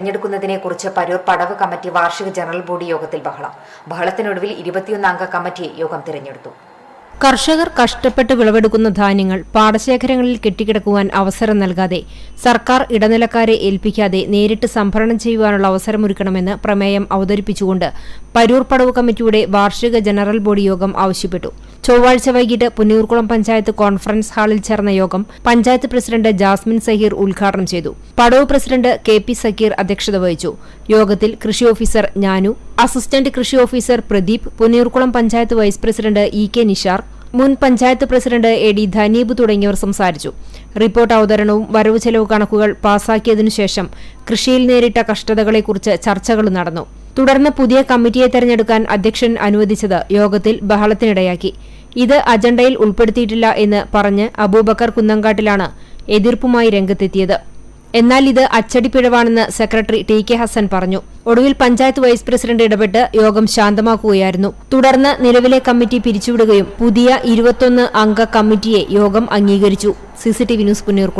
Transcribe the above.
തെരഞ്ഞെടുക്കുന്നതിനെക്കുറിച്ച് പരൂർ പടവ് കമ്മിറ്റി വാർഷിക general body യോഗത്തിൽ ബഹളം. ബഹളത്തിനൊടുവിൽ ഇരുപത്തിയൊന്നംഗ അംഗ കമ്മിറ്റിയെ യോഗം തിരഞ്ഞെടുത്തു. കർഷകർ കഷ്ടപ്പെട്ട് വിളവെടുക്കുന്ന ധാന്യങ്ങൾ പാടശേഖരങ്ങളിൽ കെട്ടിക്കിടക്കുവാൻ അവസരം നൽകാതെ സർക്കാർ ഇടനിലക്കാരെ ഏൽപ്പിക്കാതെ നേരിട്ട് സംഭരണം ചെയ്യുവാനുള്ള അവസരമൊരുക്കണമെന്ന് പ്രമേയം അവതരിപ്പിച്ചുകൊണ്ട് പരൂർ പടവ് കമ്മിറ്റിയുടെ വാർഷിക ജനറൽ ബോഡി യോഗം ആവശ്യപ്പെട്ടു. ചൊവ്വാഴ്ച വൈകിട്ട് പുന്നൂർക്കുളം പഞ്ചായത്ത് കോൺഫറൻസ് ഹാളിൽ ചേർന്ന യോഗം പഞ്ചായത്ത് പ്രസിഡന്റ് ജാസ്മിൻ സഹീർ ഉദ്ഘാടനം ചെയ്തു. പടവ് പ്രസിഡന്റ് കെ പി സക്കീർ അധ്യക്ഷത വഹിച്ചു. യോഗത്തിൽ കൃഷി ഓഫീസർ ഞാനു അസിസ്റ്റന്റ് കൃഷി officer Pradeep Punnoorkulam panchayat vice president E K Nishar മുൻ panchayat president A D Dhaneeb തുടങ്ങിയവർ സംസാരിച്ചു. റിപ്പോർട്ട് അവതരണവും വരവ് ചെലവ് കണക്കുകൾ പാസാക്കിയതിനു ശേഷം കൃഷിയിൽ നേരിട്ട കഷ്ടതകളെക്കുറിച്ച് ചർച്ചകൾ നടന്നു. തുടർന്ന് പുതിയ കമ്മിറ്റിയെ തെരഞ്ഞെടുക്കാൻ അധ്യക്ഷൻ അനുവദിച്ചത് യോഗത്തിൽ ബഹളത്തിനിടയാക്കി. ഇത് അജണ്ടയിൽ ഉൾപ്പെടുത്തിയിട്ടില്ല എന്ന് പറഞ്ഞ് അബൂബക്കർ കുന്നങ്കാട്ടിലാണ് എതിർപ്പുമായി രംഗത്തെത്തിയത്. എന്നാൽ ഇത് അച്ചടിപ്പിഴവാണെന്ന് സെക്രട്ടറി ടി കെ ഹസൻ പറഞ്ഞു. ഒടുവിൽ പഞ്ചായത്ത് വൈസ് പ്രസിഡന്റ് ഇടപെട്ട് യോഗം ശാന്തമാക്കുകയായിരുന്നു. തുടർന്ന് നിലവിലെ കമ്മിറ്റി പിരിച്ചുവിടുകയും പുതിയ ഇരുപത്തൊന്ന് അംഗ കമ്മിറ്റിയെ യോഗം അംഗീകരിച്ചു. CCTV news Punnur